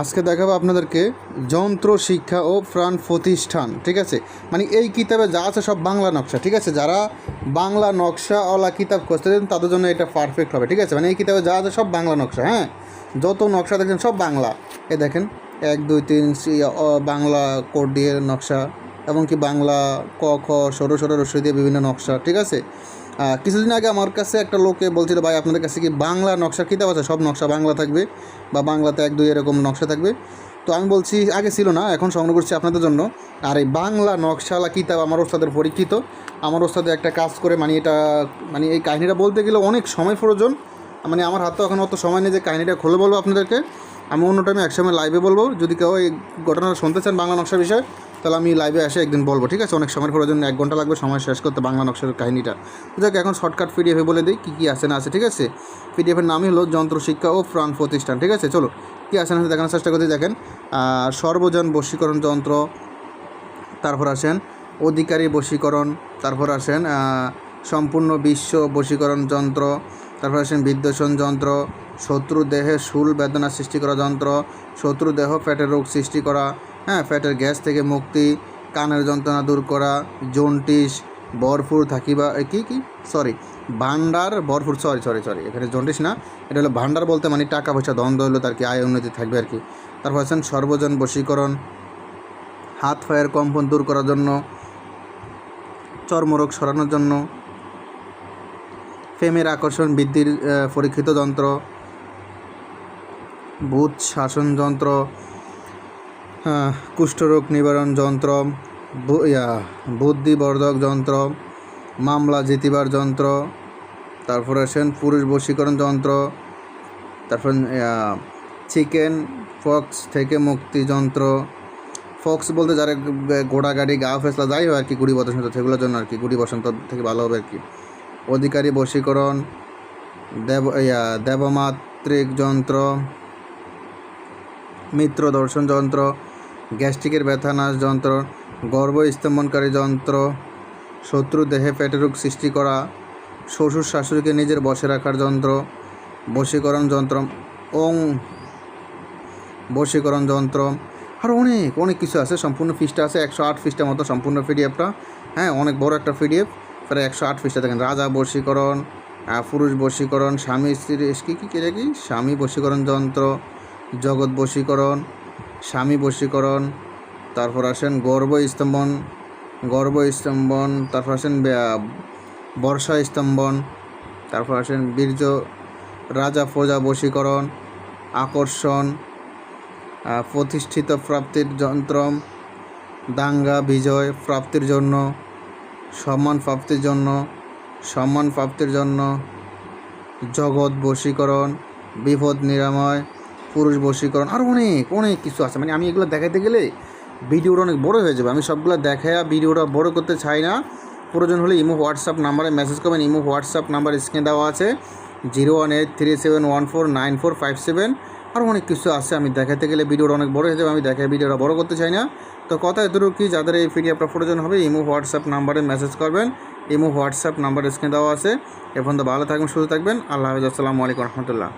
আজকে দেখাবো আপনাদেরকে যন্ত্র শিক্ষা ও প্রাণ প্রতিষ্ঠান, ঠিক আছে? মানে এই কিতাবে যা আছে সব বাংলা নকশা, ঠিক আছে? যারা বাংলা নকশাওয়ালা কিতাব খুঁজতেছেন তাদের জন্য এটা পারফেক্ট হবে, ঠিক আছে? মানে এই কিতাবে যা আছে সব বাংলা নকশা হ্যাঁ? যত নকশা দেখেন সব বাংলা। এ দেখেন, এক, দুই, তিন বাংলা কোড দিয়ে নকশা এমনকি বাংলা ক, খ সরু সরু রসই দিয়ে বিভিন্ন নকশা, ঠিক আছে? কিছুদিন আগে আমার কাছে একটা লোকে বলছিল, ভাই, আপনাদের কাছে কি বাংলা নকশার কিতাব আছে? সব নকশা বাংলা থাকবে বা বাংলাতে এক দুই এরকম নকশা থাকবে? তো আমি বলছি, আগে ছিল না, এখন সংগ্রহ করছি আপনাদের জন্য। আর এই বাংলা নকশালা কিতাব আমার ওস্তাদের পরীক্ষিত। আমার ওস্তাদের একটা কাজ করে মানে এটা মানে এই কাহিনিটা বলতে গেলে অনেক সময় প্রয়োজন। মানে আমার হাতে এখন অত সময় নেই যে কাহিনিটা খুলে বলব আপনাদেরকে। আমি অন্য টাইমে একসময় লাইভে বলব। যদি কেউ এই ঘটনাটা শুনতে চান বাংলা নকশা বিষয়ে তাহলে আমি লাইভে এসে একদিন বলব, ঠিক আছে? অনেক সময় প্রয়োজন এক ঘণ্টা লাগবে সময় শেষ করতে বাংলা নকশার কাহিনিটা। যাক, এখন শর্টকাট পিডিএফে বলে দিই কী কী আছে না আছে, ঠিক আছে? পিডিএফের নামই হলো যন্ত্র শিক্ষা ও প্রাণ প্রতিষ্ঠান, ঠিক আছে? চলো, কী আছে না দেখানোর চেষ্টা করতে দেখেন। সর্বজন বশীকরণ যন্ত্র, তারপর আসেন অধিকারী বশীকরণ, তারপর আসেন সম্পূর্ণ বিশ্ব বশীকরণ যন্ত্র, তারপর আসেন বিদ্বেষণ যন্ত্র, শত্রু দেহে শুল বেদনা সৃষ্টি করা যন্ত্র, শত্রু দেহ ফ্যাটের রোগ সৃষ্টি করা হ্যাঁ ফ্যাটের গ্যাস থেকে মুক্তি, কানের যন্ত্রণা দূর করা জন্টিস বরফুর থাকিবা কি কি? সরি ভান্ডার বরফুর সরি সরি সরি এখানে জন্টিস না, এটা হলো ভান্ডার বলতে মানে টাকা পয়সা দ্বন্দ্ব হলো তার কি, আয়, উন্নতি থাকবে, আর কি। তারপর আছেন সর্বজন বশীকরণ, হাত, পায়ের কম্পন দূর করার জন্য, চর্মরোগ সরানোর জন্য প্রেমের আকর্ষণ বৃদ্ধির পরীক্ষিত যন্ত্র, ভূত শাসন যন্ত্র কুষ্ঠরোগ নিবারণ যন্ত্র ইয়া, বুদ্ধিবর্ধক যন্ত্র মামলা জিতিবার যন্ত্র তারপরে আসেন পুরুষ বশীকরণ যন্ত্র তারপর চিকেন ফক্স থেকে মুক্তি যন্ত্র ফক্স বলতে যারা ঘোড়া গাড়ি গা ফেসলা যাই হয় আর কি গুড়ি বসন্ত সেগুলোর জন্য আর কি গুড়ি বসন্ত থেকে ভালো হবে আর কি। অধিকারী বশীকরণ দেব ইয়া দেবমাত্রিক যন্ত্র মিত্র দর্শন যন্ত্র গ্যাস্ট্রিকের ব্যথা, নাশ যন্ত্র, গর্ভ স্তম্ভনকারী যন্ত্র, শত্রু দেহে পেটের রোগ সৃষ্টি করা, শ্বশুর শাশুড়িকে নিজের বসে রাখার যন্ত্র, বশীকরণ যন্ত্র, ওং, বশীকরণ যন্ত্র, আর অনেক অনেক কিছু আছে। সম্পূর্ণ ফিসটা আছে একশো আট ফিসটার মতো সম্পূর্ণ পিডিএফটা হ্যাঁ অনেক বড় একটা পিডিএফ, প্রায় একশো আট ফিসটা দেখেন। রাজা বশীকরণ পুরুষ বশীকরণ, স্বামী স্ত্রী কী কী কী কি? স্বামী বশীকরণ যন্ত্র, জগৎ বশীকরণ স্বামী বশীকরণ, তারপর আসেন গর্ব স্তম্ভন গর্ব স্তম্ভন, তারপর আসেন বর্ষা স্তম্ভন, তারপর আসেন বীর্য, রাজা প্রজা বশীকরণ, আকর্ষণ প্রতিষ্ঠিত প্রাপ্তির যন্ত্র দাঙ্গা বিজয় প্রাপ্তির জন্য, সম্মান প্রাপ্তির জন্য, সম্মান প্রাপ্তির জন্য, জগৎ বশীকরণ, বিপদ নিরাময় পুরুষ বশীকরণ, আর অনেক অনেক কিছু আছে। মানে আমি এগুলো দেখাতে গেলে ভিডিওটা অনেক বড় হয়ে যাবে। আমি সবগুলো দেখায়া ভিডিওটা বড় করতে চাই না। প্রয়োজন হলে ইমো, হোয়াটসঅ্যাপ নাম্বারে মেসেজ করবেন। ইমো, হোয়াটসঅ্যাপ নাম্বার স্ক্রিনে দেওয়া আছে। Zero one eight three seven one four nine four five seven. আর অনেক কিছু আছে। আমি দেখাতে গেলে ভিডিওটা অনেক বড় হয়ে যাবে। আমি দেখায় ভিডিওটা বড় করতে চাই না। তো কথা এতটুকু কি? যাদের এই পিডিএফটা প্রয়োজন হবে, ইমো, হোয়াটসঅ্যাপ নাম্বারে মেসেজ করবেন। ইমো, হোয়াটসঅ্যাপ নাম্বার স্ক্রিনে দেওয়া আছে। এখন তো ভালো থাকবেন, সুস্থ থাকবেন। আল্লাহ হাফিজ। আসসালামু আলাইকুম রহমতুল্লাহ।